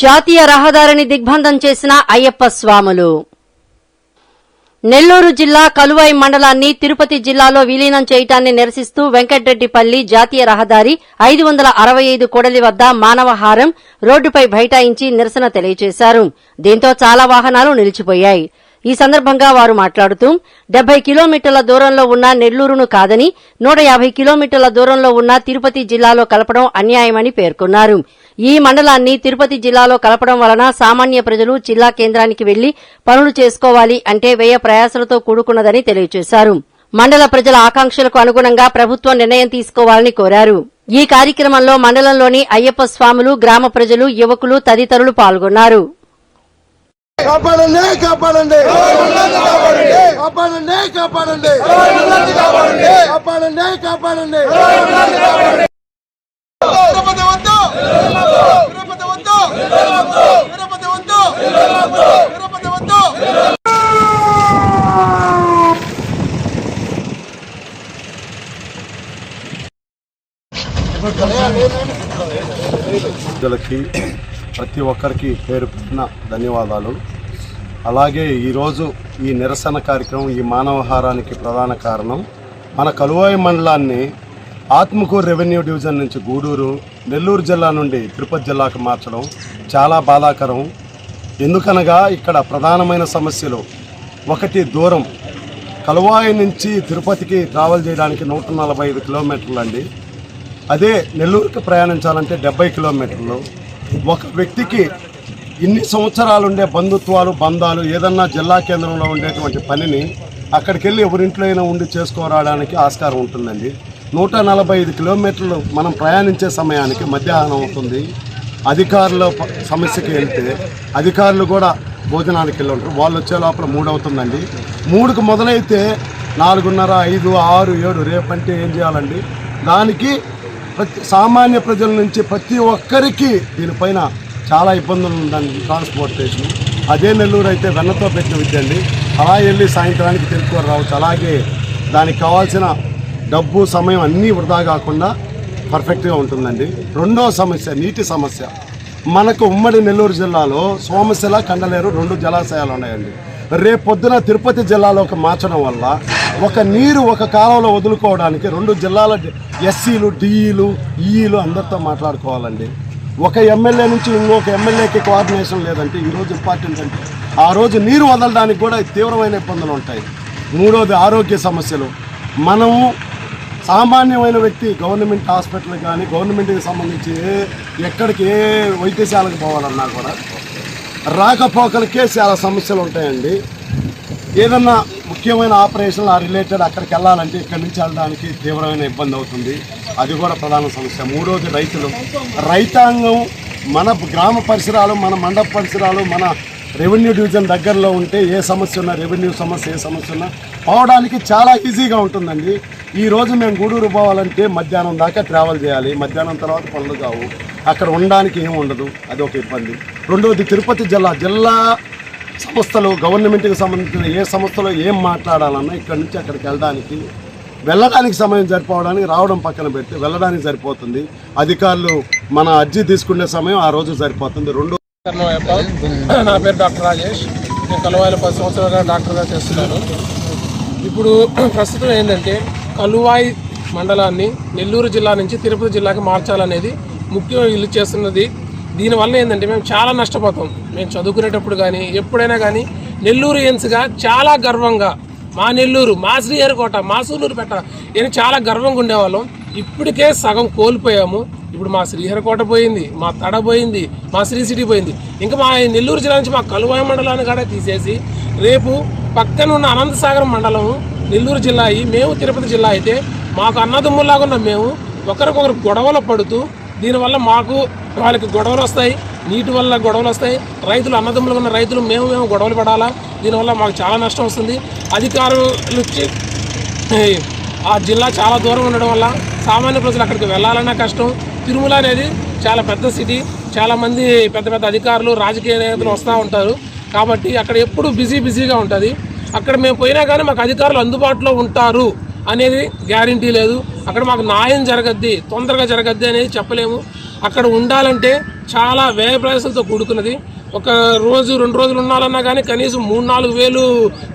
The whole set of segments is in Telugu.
జాతీయ రహదారిని దిగ్బంధం చేసిన అయ్యప్ప స్వాములు. నెల్లూరు జిల్లా కలువాయి మండలాన్ని తిరుపతి జిల్లాలో విలీనం చేయటాన్ని నిరసిస్తూ వెంకటరెడ్డిపల్లి జాతీయ రహదారి ఐదు వందల అరవై ఐదు కొడలి వద్ద మానవహారం రోడ్డుపై బైఠాయించి నిరసన తెలియజేశారు. దీంతో చాలా వాహనాలు నిలిచిపోయాయి. ఈ సందర్భంగా వారు మాట్లాడుతూ డెబ్బై కిలోమీటర్ల దూరంలో ఉన్న నెల్లూరును కాదని నూట యాభై కిలోమీటర్ల దూరంలో ఉన్న తిరుపతి జిల్లాలో కలపడం అన్యాయమని పేర్కొన్నారు. ఈ మండలాన్ని తిరుపతి జిల్లాలో కలపడం వలన సామాన్య ప్రజలు జిల్లా కేంద్రానికి వెళ్ళి పనులు చేసుకోవాలి అంటే వ్యయ ప్రయాసలతో కూడుకున్నదని తెలియజేశారు. మండల ప్రజల ఆకాంక్షలకు అనుగుణంగా ప్రభుత్వం నిర్ణయం తీసుకోవాలని కోరారు. ఈ కార్యక్రమంలో మండలంలోని అయ్యప్ప స్వాములు గ్రామ ప్రజలు యువకులు తదితరులు పాల్గొన్నారు. కాపాడండి కాపాడండి. కాపాడండి ప్రజలకి ప్రతి ఒక్కరికి పేరు పెట్టిన ధన్యవాదాలు. అలాగే ఈరోజు ఈ నిరసన కార్యక్రమం ఈ మానవహారానికి ప్రధాన కారణం. మన కలువాయి మండలాన్ని ఆత్మకూరు రెవెన్యూ డివిజన్ నుంచి గూడూరు నెల్లూరు జిల్లా నుండి తిరుపతి జిల్లాకు మార్చడం చాలా బాధాకరం. ఎందుకనగా ఇక్కడ ప్రధానమైన సమస్యలు ఒకటి దూరం. కలువాయి నుంచి తిరుపతికి ట్రావెల్ చేయడానికి నూట నలభై ఐదు కిలోమీటర్లు అండి. అదే నెల్లూరుకి ప్రయాణించాలంటే డెబ్బై కిలోమీటర్లు. ఒక వ్యక్తికి ఇన్ని సంవత్సరాలు ఉండే బంధుత్వాలు బంధాలు ఏదన్నా జిల్లా కేంద్రంలో ఉండేటువంటి పనిని అక్కడికి వెళ్ళి ఎవరింట్లో అయినా ఉండి చేసుకోరావడానికి ఆస్కారం ఉంటుందండి. నూట నలభై ఐదు కిలోమీటర్లు మనం ప్రయాణించే సమయానికి మధ్యాహ్నం అవుతుంది. అధికారుల సమస్యకి వెళ్తే అధికారులు కూడా భోజనానికి వెళ్ళి ఉంటారు వాళ్ళు వచ్చే లోపల మూడు అవుతుందండి. మూడుకు మొదలైతే నాలుగున్నర ఐదు ఆరు ఏడు రేపంటే ఏం చేయాలండి? దానికి ప్రతి సామాన్య ప్రజల నుంచి ప్రతి ఒక్కరికి దీనిపైన చాలా ఇబ్బందులు ఉందండి ట్రాన్స్పోర్టేషన్ అదే నెల్లూరు అయితే వెన్నతో పెట్టిన విద్య అండి. అలా వెళ్ళి సాయంత్రానికి తెలుసుకొని రావచ్చు. అలాగే దానికి కావాల్సిన డబ్బు సమయం అన్నీ వృధా కాకుండా పర్ఫెక్ట్గా ఉంటుందండి. రెండో సమస్య నీటి సమస్య. మనకు ఉమ్మడి నెల్లూరు జిల్లాలో సోమశిల కండలేరు రెండు జలాశయాలు ఉన్నాయండి. రేపు పొద్దున తిరుపతి జిల్లాలోకి మార్చడం వల్ల ఒక నీరు ఒక కాలంలో వదులుకోవడానికి రెండు జిల్లాల ఎస్సీలు డిఈలు ఈఈలు అందరితో మాట్లాడుకోవాలండి. ఒక ఎమ్మెల్యే నుంచి ఇంకొక ఎమ్మెల్యేకి కోఆర్డినేషన్ లేదంటే ఈరోజు ఇంపార్టెంట్ అంటే ఆ రోజు నీరు వదలడానికి కూడా తీవ్రమైన ఇబ్బందులు ఉంటాయి. మూడోది ఆరోగ్య సమస్యలు. మనము సామాన్యమైన వ్యక్తి గవర్నమెంట్ హాస్పిటల్ కానీ గవర్నమెంట్కి సంబంధించి ఏ- ఎక్కడికి ఏ వైద్యశాలకు పోవాలన్నా కూడా రాకపోకలకే చాలా సమస్యలు ఉంటాయండి. ఏదన్నా ముఖ్యమైన ఆపరేషన్ ఆ రిలేటెడ్ అక్కడికి వెళ్ళాలంటే ఇక్కడి నుంచి వెళ్ళడానికి తీవ్రమైన ఇబ్బంది అవుతుంది. అది కూడా ప్రధాన సమస్య. మూడోది రైతులు. రైతాంగం మన గ్రామ పరిసరాలు మన మండప పరిసరాలు మన రెవెన్యూ డివిజన్ దగ్గరలో ఉంటే ఏ సమస్య ఉన్నా రెవెన్యూ సమస్య ఏ సమస్య ఉన్నా పోవడానికి చాలా ఈజీగా ఉంటుందండి. ఈ రోజు మేము గూడూరు పోవాలంటే మధ్యాహ్నం దాకా ట్రావెల్ చేయాలి. మధ్యాహ్నం తర్వాత పనులు కావు. అక్కడ ఉండడానికి ఏమి ఉండదు. అది ఒక ఇబ్బంది. రెండవది తిరుపతి జిల్లా. జిల్లా సంస్థలు గవర్నమెంట్కి సంబంధించిన ఏ సంస్థలో ఏం మాట్లాడాలన్నా ఇక్కడ నుంచి అక్కడికి వెళ్ళడానికి వెళ్ళడానికి సమయం సరిపోవడానికి రావడం పక్కన పెడితే వెళ్ళడానికి సరిపోతుంది. అధికారులు మన అర్జీ తీసుకునే సమయం ఆ రోజు సరిపోతుంది. రెండు నా పేరు డాక్టర్ రాజేష్. నేను కలువాయిలో పది సంవత్సరాలుగా డాక్టర్గా చేస్తున్నాను. ఇప్పుడు ప్రస్తుతం ఏంటంటే కలువాయి మండలాన్ని నెల్లూరు జిల్లా నుంచి తిరుపతి జిల్లాకి మార్చాలనేది ముఖ్యంగా వీళ్ళు చేస్తున్నది. దీనివల్ల ఏంటంటే మేము చాలా నష్టపోతాం. మేము చదువుకునేటప్పుడు కానీ ఎప్పుడైనా కానీ నెల్లూరు ఎన్స్గా చాలా గర్వంగా మా నెల్లూరు మా శ్రీహరికోట మా సూలూరుపేట నేను చాలా గర్వంగా ఉండేవాళ్ళం. ఇప్పటికే సగం కోల్పోయాము. ఇప్పుడు మా శ్రీహరికోట పోయింది మా తడ పోయింది మా శ్రీ సిటీ పోయింది. ఇంకా మా నెల్లూరు జిల్లా నుంచి మా కలువాయి మండలాన్ని కూడా తీసేసి రేపు పక్కన ఉన్న అనంతసాగరం మండలం నెల్లూరు జిల్లా అయి మేము తిరుపతి జిల్లా అయితే మాకు అన్నదమ్ముల్లాగా ఉన్న మేము ఒకరికొకరు గొడవలు పడుతూ దీనివల్ల మాకు వాళ్ళకి గొడవలు వస్తాయి. నీటి వల్ల గొడవలు వస్తాయి. రైతులు అన్నదమ్ములు ఉన్న రైతులు మేము మేము గొడవలు పడాలా? దీనివల్ల మాకు చాలా నష్టం వస్తుంది. అధికారులు వచ్చి ఆ జిల్లా చాలా దూరం ఉండడం వల్ల సామాన్య ప్రజలు అక్కడికి వెళ్ళాలన్నా కష్టం. తిరుమల అనేది చాలా పెద్ద సిటీ. చాలామంది పెద్ద పెద్ద అధికారులు రాజకీయ నేతలు వస్తూ ఉంటారు. కాబట్టి అక్కడ ఎప్పుడు బిజీ బిజీగా ఉంటుంది. అక్కడ మేము పోయినా కానీ మాకు అధికారులు అందుబాటులో ఉంటారు అనేది గ్యారంటీ లేదు. అక్కడ మాకు న్యాయం జరగద్ది తొందరగా జరగద్ది అనేది చెప్పలేము. అక్కడ ఉండాలంటే చాలా వ్యయ ప్రయాసాలతో కూడుకున్నది. ఒక రోజు రెండు రోజులు ఉండాలన్నా కానీ కనీసం మూడు నాలుగు వేలు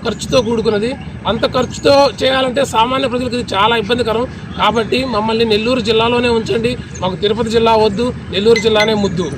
ఖర్చుతో కూడుకున్నది. అంత ఖర్చుతో చేయాలంటే సామాన్య ప్రజలకు ఇది చాలా ఇబ్బందికరం. కాబట్టి మమ్మల్ని నెల్లూరు జిల్లాలోనే ఉంచండి. మాకు తిరుపతి జిల్లా వద్దు నెల్లూరు జిల్లానే ముద్దు.